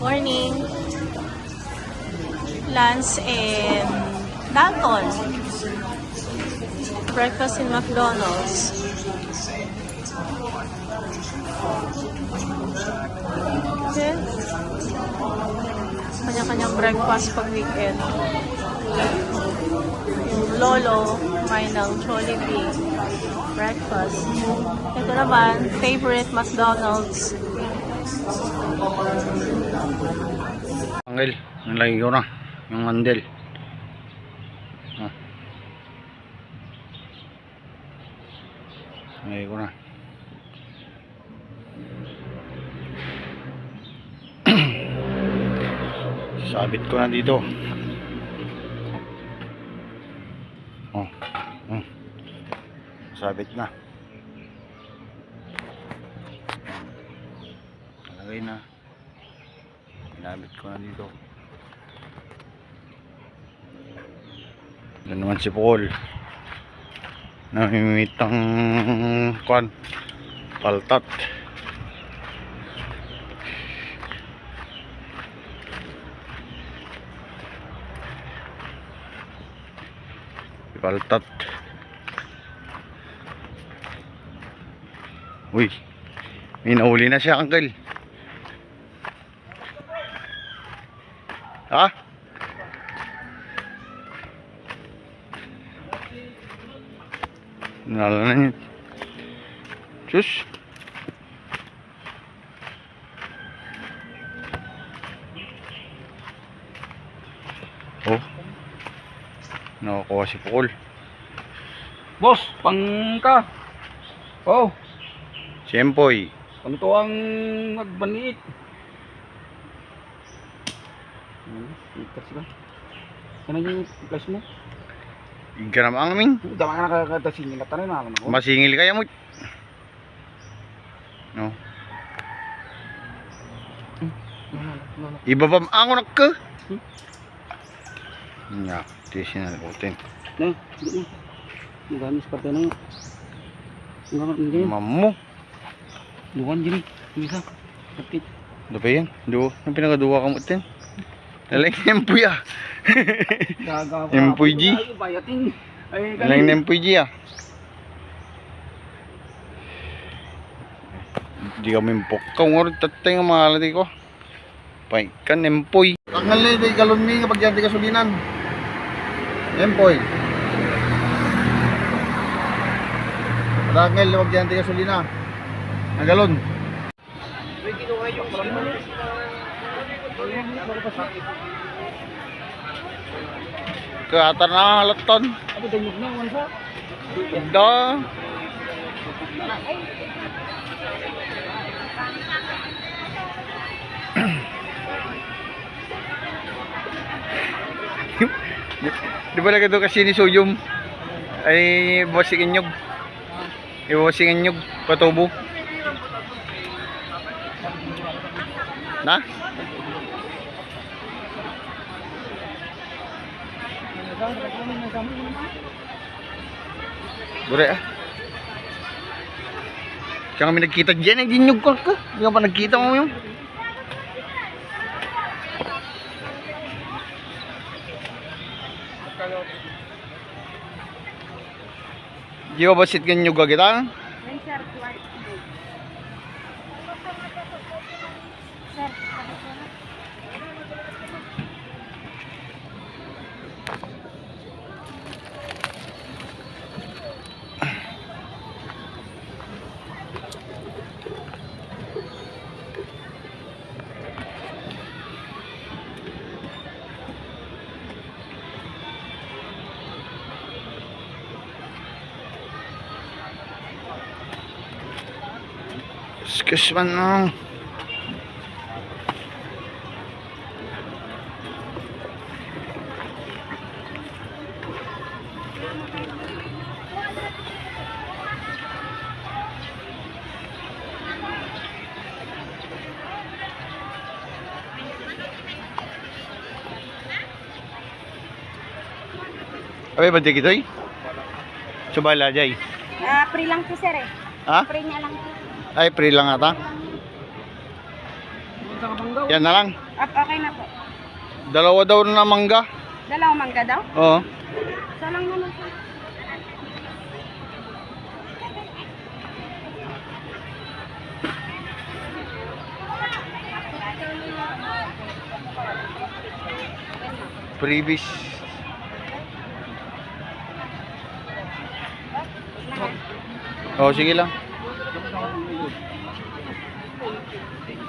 Morning. Lunch in Dalton. Breakfast in McDonald's. Okay. Kanya-kanyang breakfast pag weekend. Yung lolo, may ng Jollibee breakfast. Ito naman, favorite McDonald's. Angel, nalagay ko na. Yung mandel. Ah. Nalagay ko na. Sabit ko na dito. Oh. Oh. Sabit na. Ko na dito. Yan naman si Paul. Namimit ng kwan. Paltat. Paltat. Uy. May nahuli na siya, uncle. Nala na yun. Sus. Oh. Nakakuha si Paul. Boss, pangka. Oh, Si Empoy. pangto ang nagbaniit. Hmm, ikas ka. Sana yung flash mo? Garam ang aming. Dama ka nakakatasin nila tayo na ako na. Masingil kaya mo. No. Iba pa ang unak ka. Nya, tisin na utin. Na, hindi na. Magamis pa tayo na nga. Ngayon, hindi. Mamu. Luwan dyan. Hindi sa. Kapit. Ba yan? Do, ang pinagaduwa ka mo utin. Nalang nempoy ah. Yung bayatin. Ay, Nalang nempoy ji ah. Di kami mpok. Kung oras tatay nga mga alati ko. Pay ka nempoy. Tangal na di galon mi kapag yan di kasulinan. Nempoy. Tangal wag yan di kasulina. Ang galon. Katar na halaton. Ako, danyog na. Ano sa? Ganda. Di ba nagado kasi ni Suyum ay bossing inyog. Ibossing inyog patubo. Na? Bure ah. Siya kami nagkita dyan, ay dinyog ka ka. Hindi ka pa nagkita mo yung. Di ba basit kanyog ka kita? Excuse man no. Abe ba di kitoy? Subala jay. Ah, free lang to sir eh. Ha? Free niya lang to. Ay, free lang ata. Kabanggaw. Yan na lang. Up, okay na po. Dalawa daw na mangga. Dalawang mangga daw? Oo. Isa lang naman po. Previous. Oh, sige lang.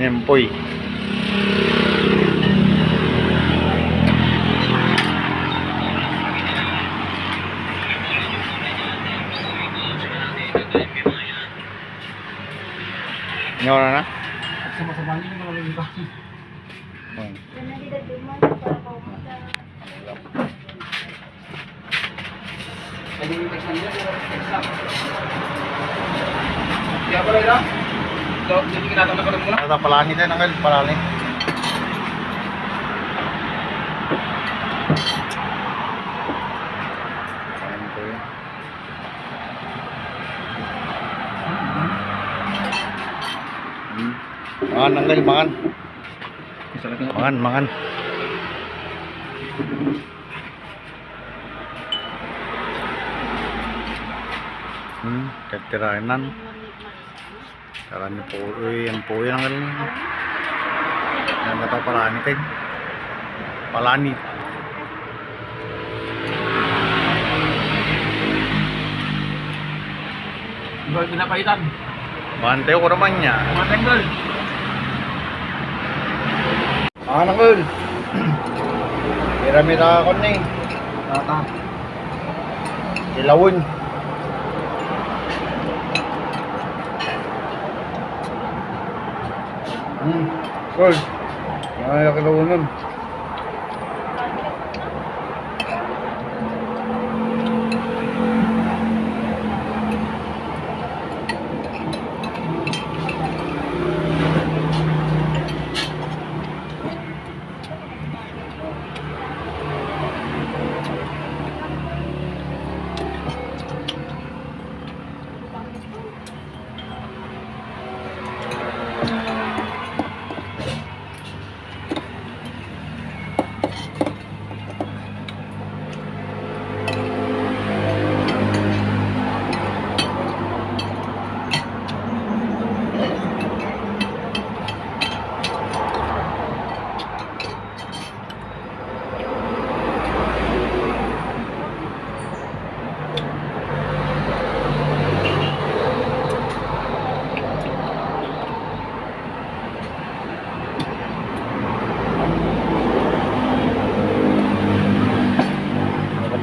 ni Empoy. Nyawa na na? Sama-sama niyo mga lalita. Hmm. Pwede yung text nila, pero text lang. Kaya pala lang. Ito, hindi kinatang na muna. Ata palani tayo nanggal, palani. Makan nanggal, makan. Makan, makan. Hmm, katiranan. Karami po, uy, yan po yan ang galing. Yan na ito, palani tayo. Palani. Iba pinapaitan. Bantay ko naman niya. Ah, nanggal. Mira-mira ako na eh. Tata. Ilawon. Hmm. Cool. Ay, kilawon nun.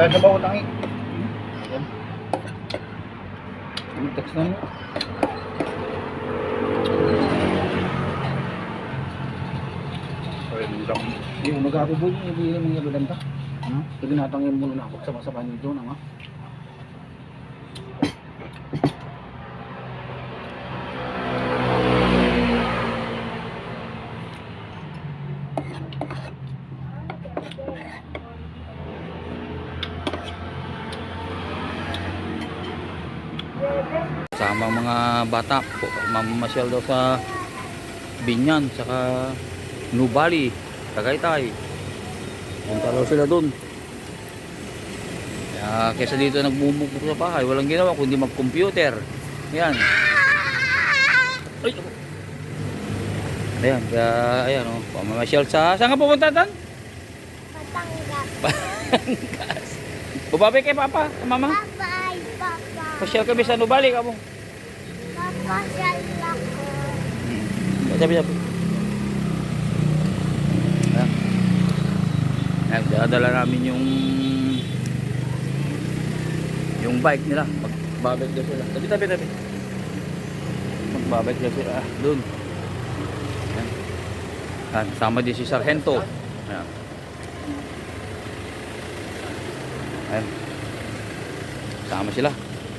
Kaya sa bawat ang Yung text na niyo. Ay, lang. Yung nagkakubod niyo, hindi yung mga lulanta. Hmm? Kasi natangin mo na ako sa masama niyo doon, nga. Sama mga bata po, mamamasyal daw sa Binyan, saka Nubali, Tagaytay. Punta daw sila doon. Kaya kesa dito nagmumukpok sa bahay, walang ginawa kundi mag-computer. Yan. Ay, ako. Ayan, kaya ayan o, pamamasyal sa, saan ka pupunta tan? Batangas. Batangas. Bubabi kay Papa, Mama. Papa. Pasyal kami sa Nubali ka mo. Papasyal ako. Hmm. Sabi sabi. Ayan. Ayan, dadala namin yung yung bike nila. Magbabike daw sila. Tabi, tabi, tabi. Magbabike daw sila. Ah, doon. Ayan. Ayan, sama din si Sargento. Ayan. Ayan. Sama sila.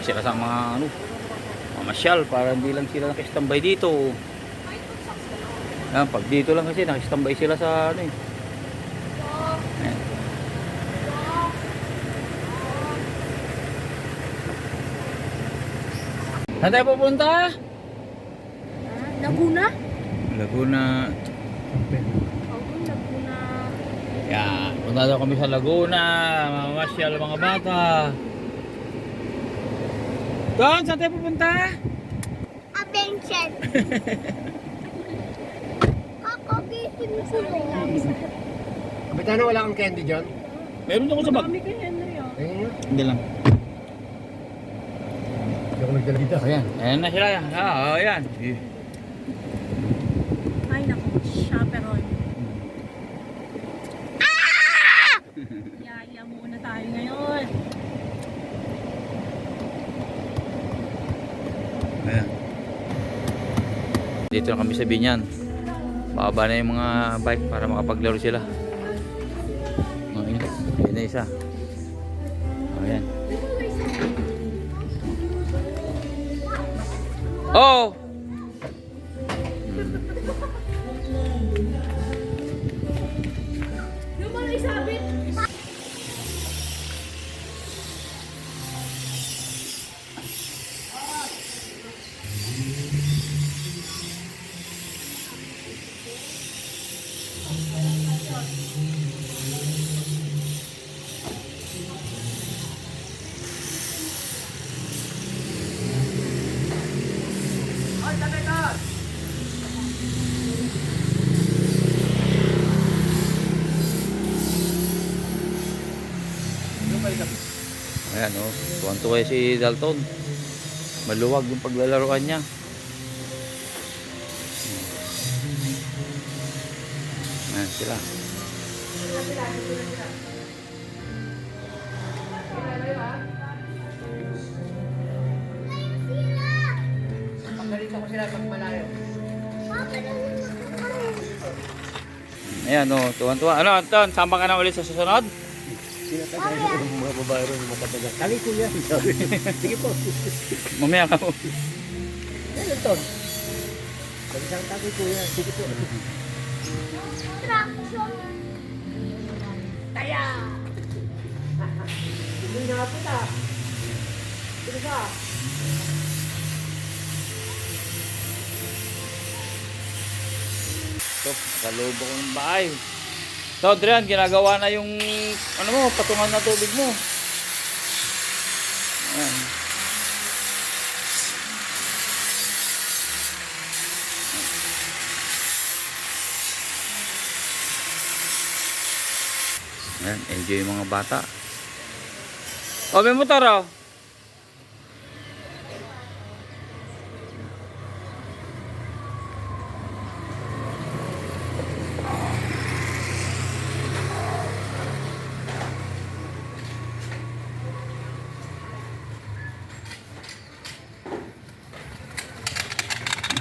sama sila sa mga ano, mamasyal para hindi lang sila nakistambay dito. Ayan, pag dito lang kasi nakistambay sila sa ano eh. Ayan. Saan tayo pupunta? Laguna? Laguna. Yan, punta daw kami sa Laguna, mamasyal mga bata. Don, saan tayo pupunta? Attention. Kakagising ko. Kapitano, wala kang candy dyan? Meron ako sa bag. Kami kay Henry oh. Ayun. Hindi lang. Hindi ako nagdala dito. Ayan, ayan na sila. Ah, ayan. Eh, Ay naku, chaperon. Yaya muna tayo ngayon. Ayan. Dito na kami sa Binyan. Bababa na yung mga bike para makapaglaro sila. Oh, yun. Yun na isa. Oh, ayan. Oh! Tuwan-tuwa si Dalton. Maluwag yung paglalaroan niya. Ayan sila. Ayan oh, tuwan-tuwa. Ano Anton, sama ka na ulit sa susunod? Mga babae rin, mga kapatid. Kali ko yan. Sige po. Mamaya ka mo. Yan, ito. Pag isang taki ko yan. Sige po. Traction. Taya. Hindi nga po ta. Sige ka. Ito, nakalubo ko ng bahay. So, Adrian, ginagawa na yung, ano mo, patungan na tubig mo. Ayan. Ayan, enjoy mga bata. O, may motor, oh.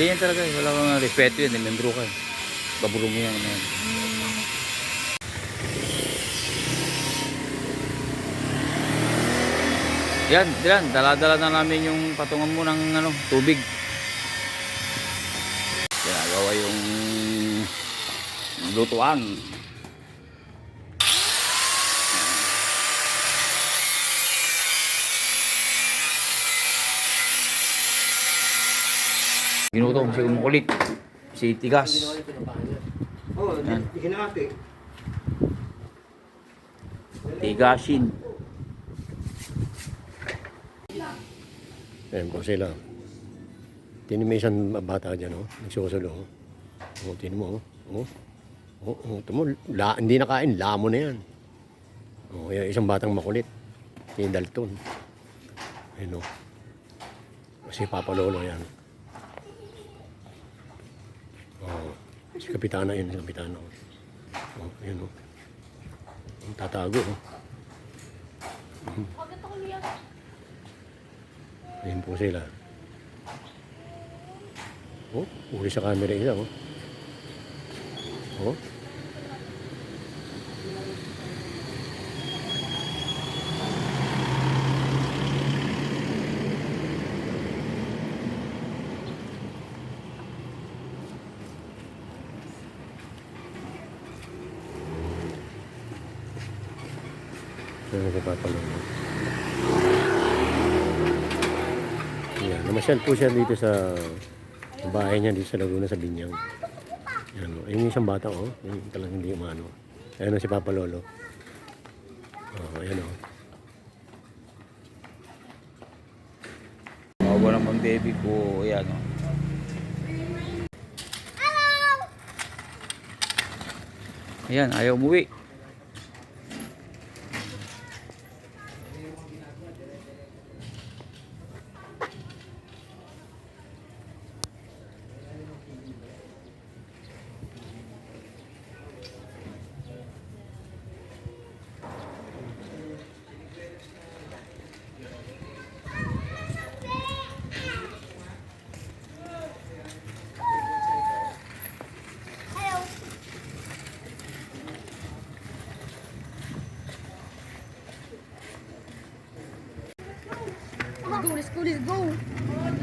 Hindi yan talaga. eh. Wala kang respeto eh. Membro ka. eh. Baburo mo yan. yan. Yan, yan. Dala-dala na namin yung patungan mo ng ano, tubig. Ginagawa yung lutuan. Ginutom si Umukulit. Si Tigas. Yan. Tigasin. Ayan po sila. Tinan mo isang bata dyan, oh. Nagsusulo, oh. Oh, tinan mo, oh. Oh, oh, oh ito mo, la, hindi nakain, lamo na yan. Oh, yan, isang batang makulit. Si Dalton. Ayun, oh. Si Papa Lolo yan. Oh, si Kapitana yun, si Kapitana. Oh, ayun, oh. Ang tatago, oh. Ayun po sila. Oh, uli sa camera isa, oh. Oh. Ano sa papalong? Yan, namasyal po siya dito sa bahay niya dito sa Laguna sa Binyang. Yan, oh. Ayun yung isang bata, oh. Yung talagang hindi umano. Ayun oh, si Papa Lolo. Oh, ayan oh. Mawa naman baby ko. Ayan o. Ayan, ayaw umuwi.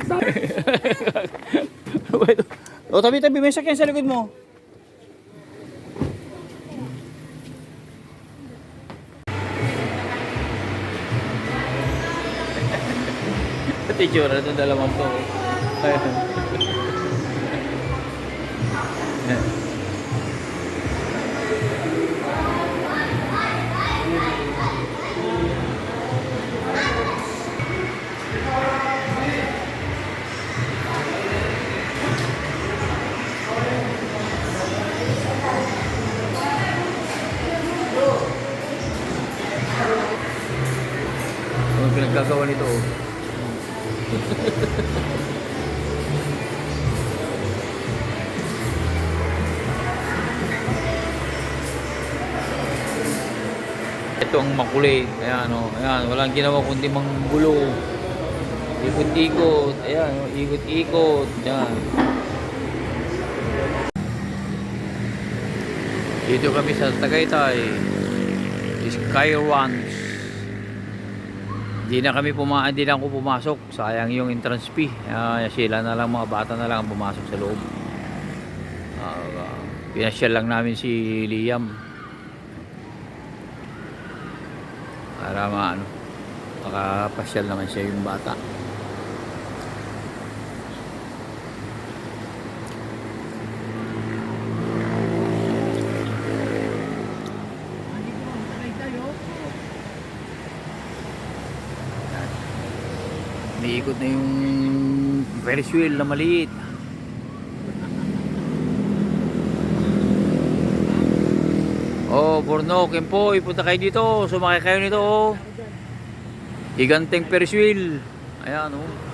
o, tabi-tabi. May sakyan sa likod mo. Ito yung tsura itong dalawang to. Ayan. Ito ang makulay. Ayan, oh. Ayan, walang ginawa kundi manggulo. Ikot-ikot. Ayan, oh. ikot-ikot. Ayan. Dito kami sa Tagaytay. Sky Ranch. Hindi na kami puma hindi na ako pumasok. Sayang yung entrance fee. Ah, sila na lang mga bata na lang ang pumasok sa loob. Ah, ah, pinasyal lang namin si Liam. Para maano, makapasyal naman siya yung bata. Umiikot na yung Ferris wheel na maliit. Oh, Borno, Kempo, ipunta kayo dito. Sumakay kayo nito, oh. Giganteng Ferris wheel. Ayan, oh.